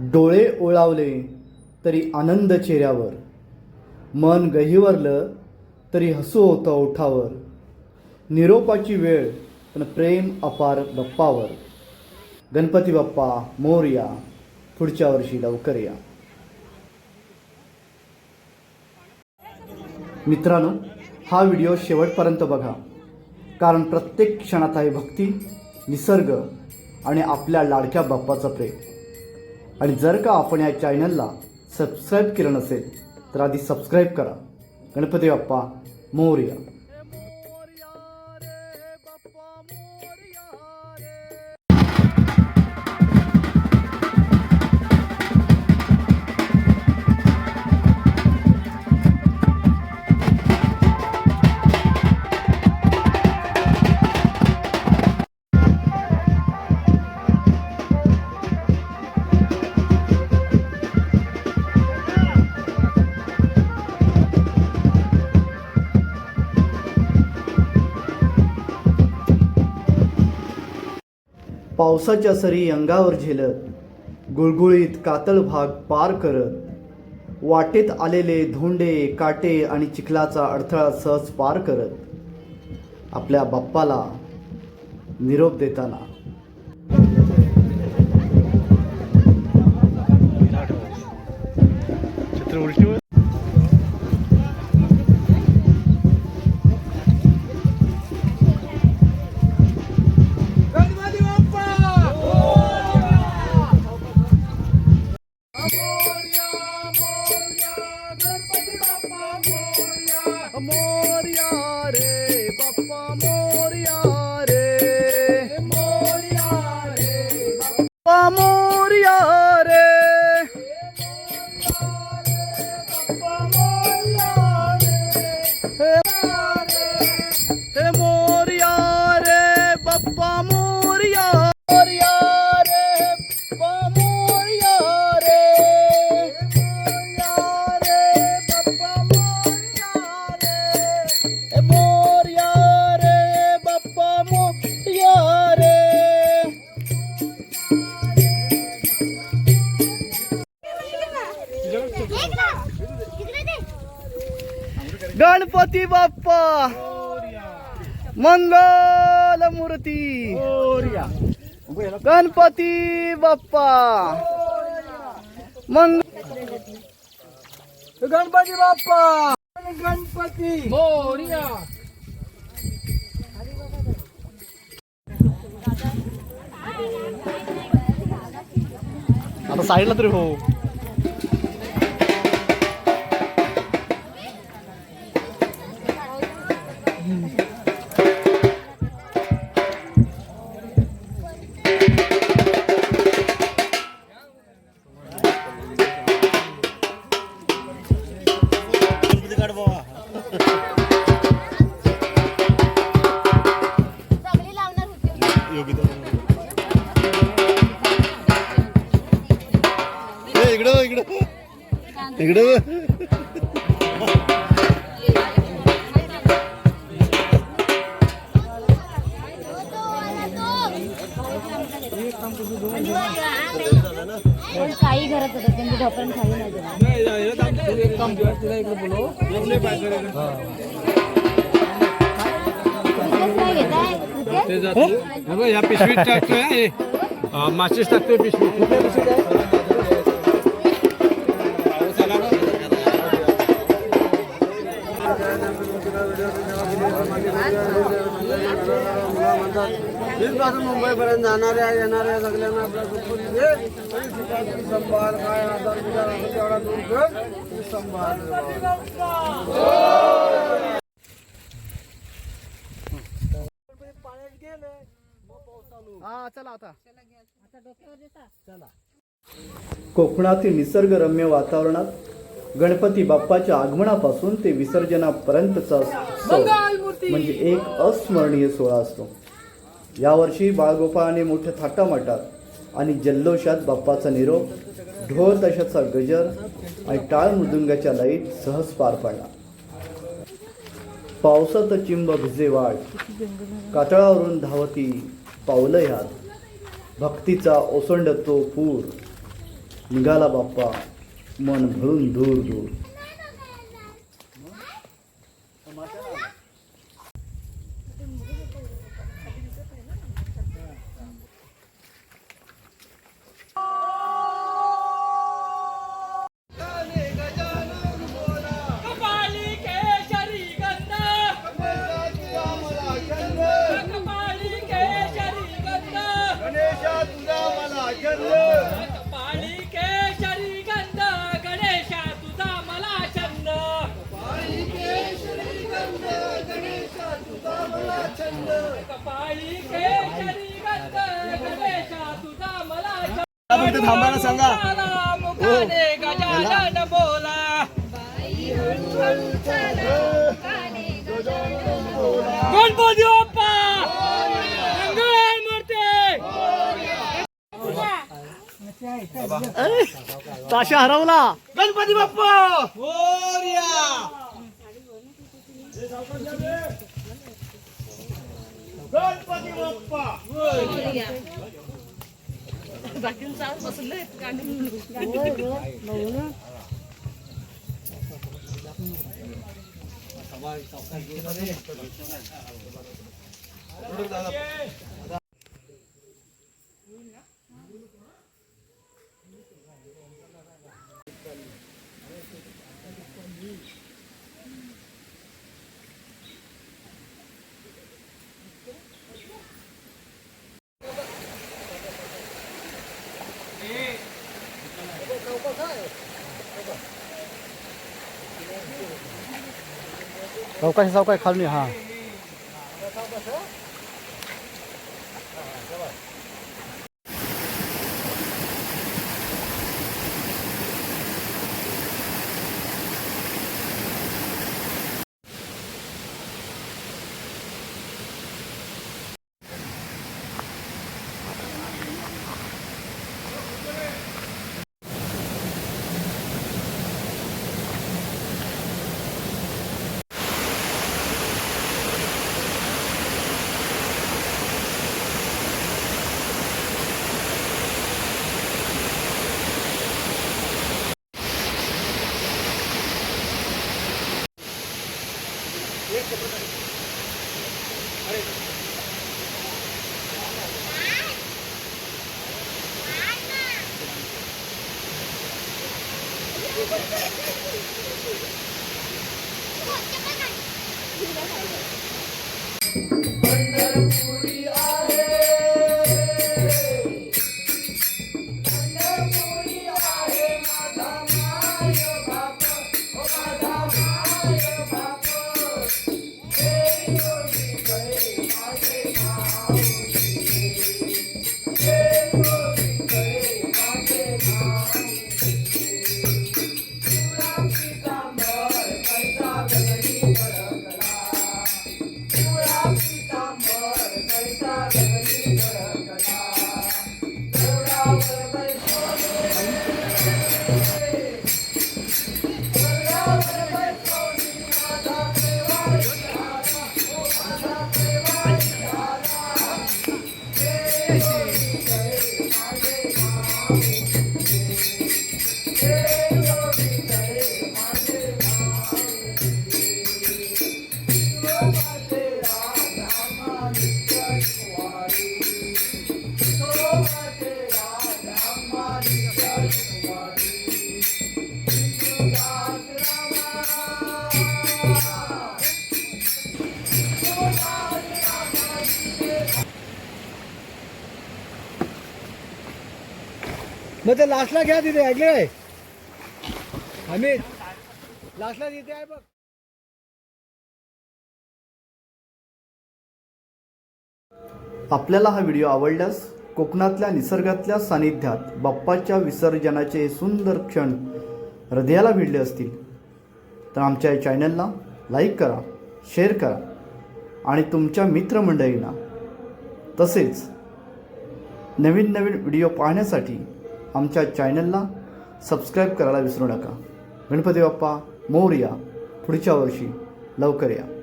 डोळे ओळावले तरी आनंद चेहऱ्यावर. मन गहिवरलं तरी हसू होतं ओठावर. निरोपाची वेळ पण प्रेम अपार गप्पावर गणपती बाप्पा मोरया पुढच्या वर्षी लवकर या. मित्रांनो हा व्हिडिओ शेवटपर्यंत बघा. कारण प्रत्येक क्षणात आहे भक्ती निसर्ग आणि आपल्या लाडक्या बाप्पाचं प्रेम. आणि जर का आपण या चॅनलला सबस्क्राईब केलं नसेल तर आधी सबस्क्राईब करा. गणपती बाप्पा मोर्या. पावसाच्या सरी अंगावर झेलत गुळगुळीत कातळ भाग पार करत वाटेत आलेले धोंडे काटे आणि चिखलाचा अडथळा सहज पार करत आपल्या बाप्पाला निरोप देताना. उलटी मोर्या रे गणपती बाप्पा. मंगल मूर्ती. गणपती बाप्पा. मंग गणपती बाप्पा. गणपती. मोरया आता साईडला तरी हो. होती इकडं इकडं इकडं पण काही घरात होतं त्यांनी झोपण खाली नाही. तिथेच काय घेताय? ते जाते हे बघ, या पिशवीत टाकतोय हे. अ, माचीस टाकतोय पिशवी कुठल्या पिशवीत आहे? पासून मुंबईपर्यंत जाणाऱ्या येणाऱ्या हा चला आता. कोकणातील निसर्गरम्य वातावरणात गणपती बाप्पाच्या आगमनापासून ते विसर्जनापर्यंतचा म्हणजे एक अस्मरणीय सोहळा असतो. यावर्षी बाळगोपाळाने मोठ्या थाटामाटात आणि जल्लोषात बाप्पाचा निरोप ढोल तशाचा गजर आणि टाळ मृदुंगाच्या लाइट सहज पार पडला. पावसात चिंब भिजे वाट कातळावरून धावती पावलं ह्यात भक्तीचा ओसंडतो पूर. निघाला बाप्पा मन भरून दूर दूर. थांबायला सांगा. गणपती बाप्पा! ताशा हरवला. गणपती बाप्पा! मोरया! गणपती बाप्पा! बाकींचा आज बसलंय गाडी चौकाशी चौकाश खाली हा. Thank you. मग ते लास्टला घ्या तिथे ऐकले काय आम्ही लास्टला तिथे आहे बघ. आपल्याला हा व्हिडिओ आवडल्यास कोकणातल्या निसर्गातल्या सानिध्यात बाप्पाच्या विसर्जनाचे सुंदर क्षण हृदयाला भिडले असतील. तर आमच्या या चॅनलला लाईक करा शेअर करा आणि तुमच्या मित्रमंडळींना तसेच नवीन नवीन व्हिडिओ पाहण्यासाठी आमच्या चॅनलला सबस्क्राईब करायला विसरू नका. गणपती बाप्पा मोरया पुढच्या वर्षी लवकर या.